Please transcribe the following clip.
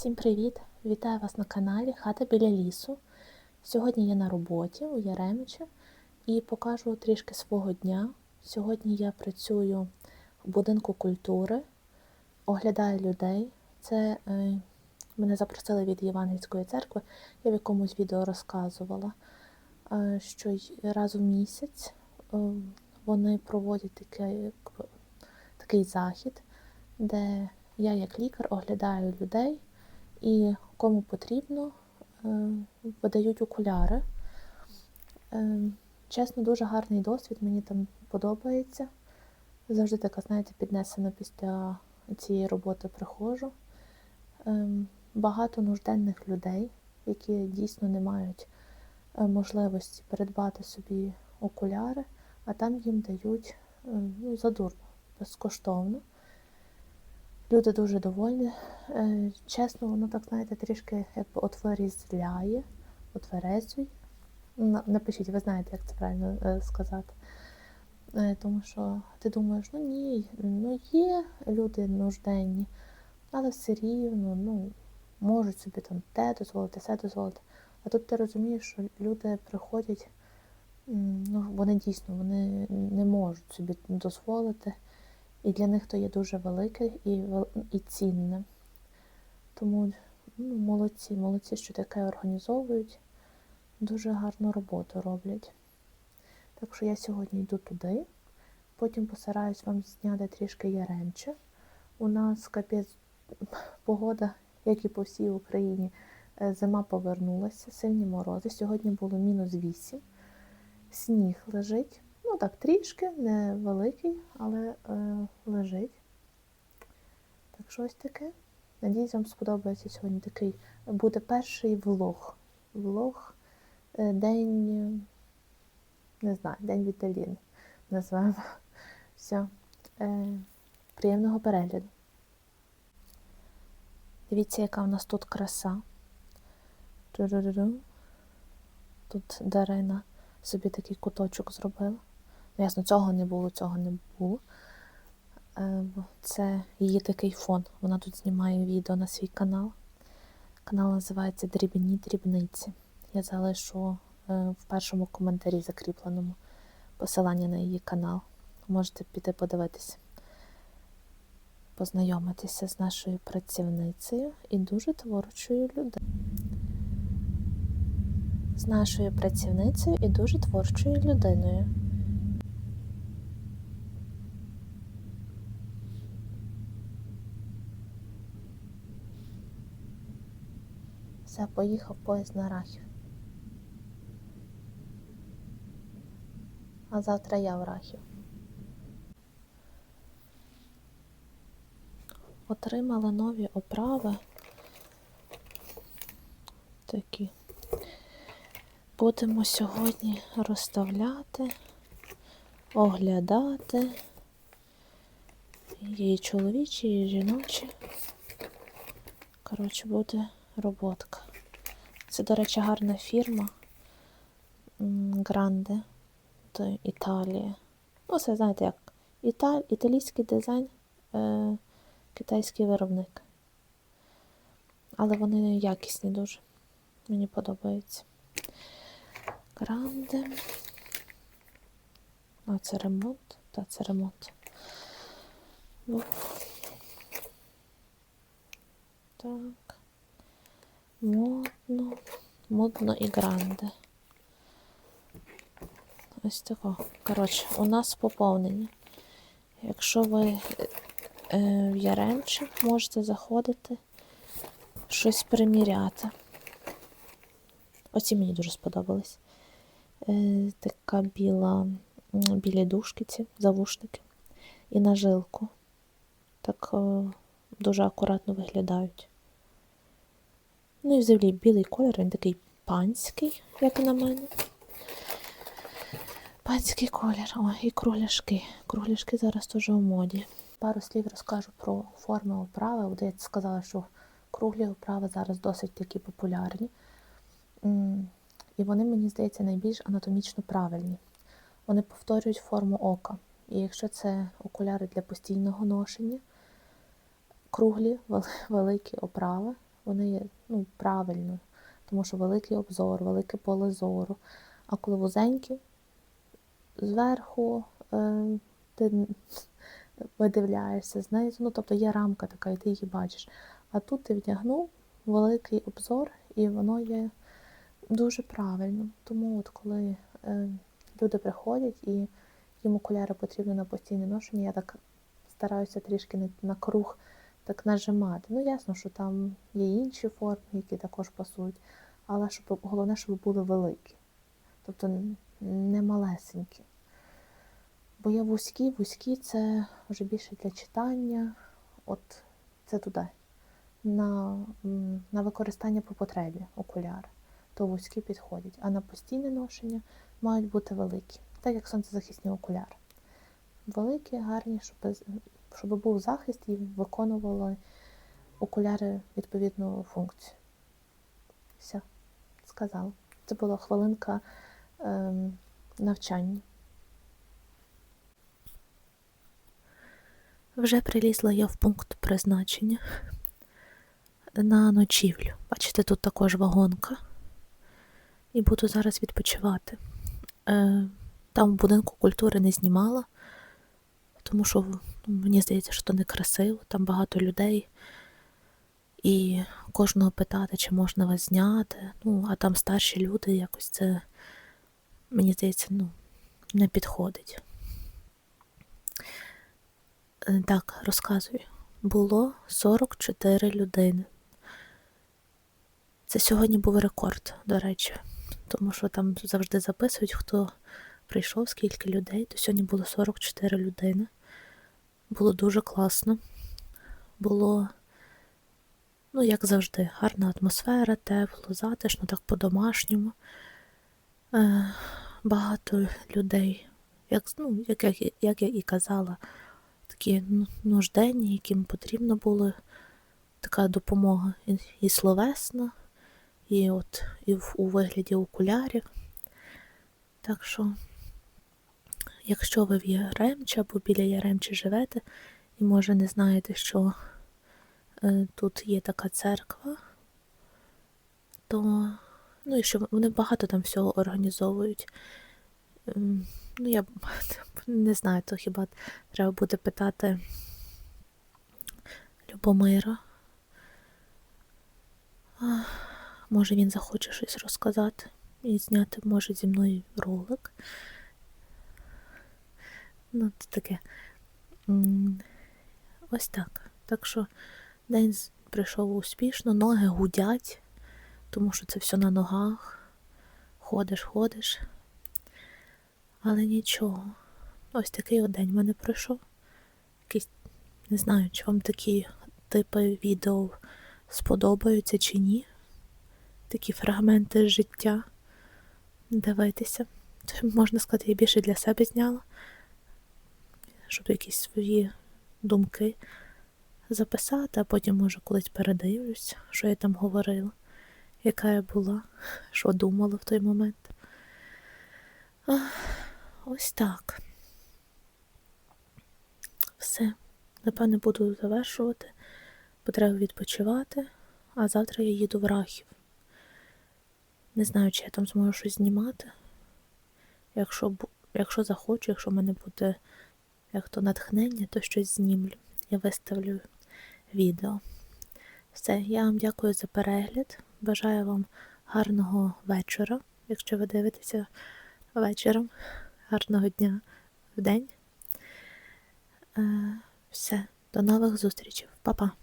Всім привіт! Вітаю вас на каналі Хата біля лісу. Сьогодні я на роботі у Яремичі і покажу трішки свого дня. Сьогодні я працюю в будинку культури, оглядаю людей. Це е, мене запросили від Євангельської церкви. Я в якомусь відео розказувала, е, що раз у місяць е, вони проводять такий, такий захід, де я як лікар оглядаю людей і кому потрібно, е, видають окуляри. Е, Чесно, дуже гарний досвід, мені там подобається. Завжди така, знаєте, піднесена після цієї роботи приходжу. Е, Багато нужденних людей, які дійсно не мають можливості придбати собі окуляри, а там їм дають ну, задурно, безкоштовно. Люди дуже довольні. Е, Чесно, воно так, знаєте, трішки якби отверізляє, отверезує. Напишіть, ви знаєте, як це правильно е, сказати. Е, Тому що ти думаєш, ну ні, ну є люди нужденні, але все рівно, ну, можуть собі там те дозволити, все дозволити. А тут ти розумієш, що люди приходять, ну, вони дійсно вони не можуть собі дозволити. І для них то є дуже велике і, і цінне. Тому ну, молодці, молодці, що таке організовують. Дуже гарну роботу роблять. Так що я сьогодні йду туди, потім постараюсь вам зняти трішки яремче. У нас капець погода, як і по всій Україні, е, зима повернулася, сильні морози. Сьогодні було мінус 8. Сніг лежить. Ну так, трішки, не великий, але е, лежить. Так що ось таке. Надіюсь, вам сподобається сьогодні такий. Буде перший влог. Влог е, день, е, не знаю, день Віталіни назвемо. Все. Е, приємного перегляду. Дивіться, яка в нас тут краса. Тут Дарина собі такий куточок зробила. Ясно, цього не було, цього не було. Е, Це її такий фон. Вона тут знімає відео на свій канал. Канал називається Дрібні дрібниці. Я залишу е, в першому коментарі закріпленому посилання на її канал. Можете піти подивитися, познайомитися з нашою працівницею і дуже творчою людиною. З нашою працівницею і дуже творчою людиною. Все, поїхав поїзд на Рахів. А завтра я в Рахів. Отримала нові оправи. Такі. Будемо сьогодні розставляти, оглядати. І чоловічі, і жіночі. Коротше, буде роботка. Це, до речі, гарна фірма Гранде то Італія. Ну, це знаєте як Іта... італійський дизайн, е... китайський виробник. Але вони якісні дуже. Мені подобаються. Гранде. А, це ремонт? Та, це ремонт. Ну. Так. Модно. Модно і гранде. Ось тако. Коротше, у нас поповнення. Якщо ви е, в Яремче, можете заходити, щось приміряти. Оці мені дуже сподобались. Е, така біла, білі дужки ці, завушники. І на жилку. Так е, дуже акуратно виглядають. Ну і взагалі білий колір, він такий панський, як на мене. Панський колір. О, і кругляшки. Кругляшки зараз теж у моді. Пару слів розкажу про форми оправи. От я сказала, що круглі оправи зараз досить такі популярні. І вони, мені здається, найбільш анатомічно правильні. Вони повторюють форму ока. І якщо це окуляри для постійного ношення, круглі, великі оправи, вони ну, правильно, тому що великий обзор, велике поле зору. А коли вузенькі, зверху е, ти видивляєшся, знизу, ну тобто є рамка така, і ти її бачиш. А тут ти вдягнув великий обзор, і воно є дуже правильно. Тому от коли е, люди приходять і їм окуляри потрібні на постійне ношення, я так стараюся трішки на круг так нажимати. Ну, ясно, що там є інші форми, які також пасують, але щоб головне, щоб були великі. Тобто не малесенькі. Бо є вузькі, вузькі це вже більше для читання, от це туди. На, на використання по потребі окуляри, то вузькі підходять, а на постійне ношення мають бути великі, так як сонцезахисні окуляри. Великі, гарні, щоб, щоб був захист і виконували окуляри відповідну функцію. Все, сказала. Це була хвилинка ем, навчання. Вже прилізла я в пункт призначення на ночівлю. Бачите, тут також вагонка. І буду зараз відпочивати. Е, там в будинку культури не знімала, тому що ну, мені здається, що не красиво, там багато людей. І кожного питати, чи можна вас зняти. Ну, а там старші люди, якось це, мені здається, ну, не підходить. Е, Так, розказую. Було 44 людини. Це сьогодні був рекорд, до речі, тому що там завжди записують, хто прийшов, скільки людей. То сьогодні було 44 людини. Було дуже класно. Було, ну, як завжди, гарна атмосфера, тепло, затишно, так по-домашньому. Е, багато людей, як, ну, як, як, як я і казала, такі ну, нужденні, яким потрібна була така допомога і, і словесна, і от і в, у вигляді окулярів. Так що, якщо ви в Яремчі або біля Яремчі живете, і може не знаєте, що е, тут є така церква, то ну, і що вони багато там всього організовують. Ем, Ну, я не знаю, то хіба треба буде питати Любомира. Може він захоче щось розказати і зняти, може, зі мною ролик. Ну, це таке. Ось так. Так що день пройшов успішно, ноги гудять, тому що це все на ногах. Ходиш, ходиш. Але нічого. Ось такий день в мене пройшов. Якийсь, не знаю, чи вам такі типи відео сподобаються чи ні. Такі фрагменти життя. Дивитися. Можна сказати, я більше для себе зняла, щоб якісь свої думки записати, а потім, може, колись передивлюсь, що я там говорила, яка я була, що думала в той момент. Ось так. Все. Напевне, буду завершувати, бо треба відпочивати, а завтра я їду в Рахів. Не знаю, чи я там зможу щось знімати. Якщо, якщо захочу, якщо в мене буде як то натхнення, то щось знімлю. Я виставлю відео. Все, я вам дякую за перегляд. Бажаю вам гарного вечора, якщо ви дивитеся вечором. Гарного дня в день. Е, все, до нових зустрічей. Па-па.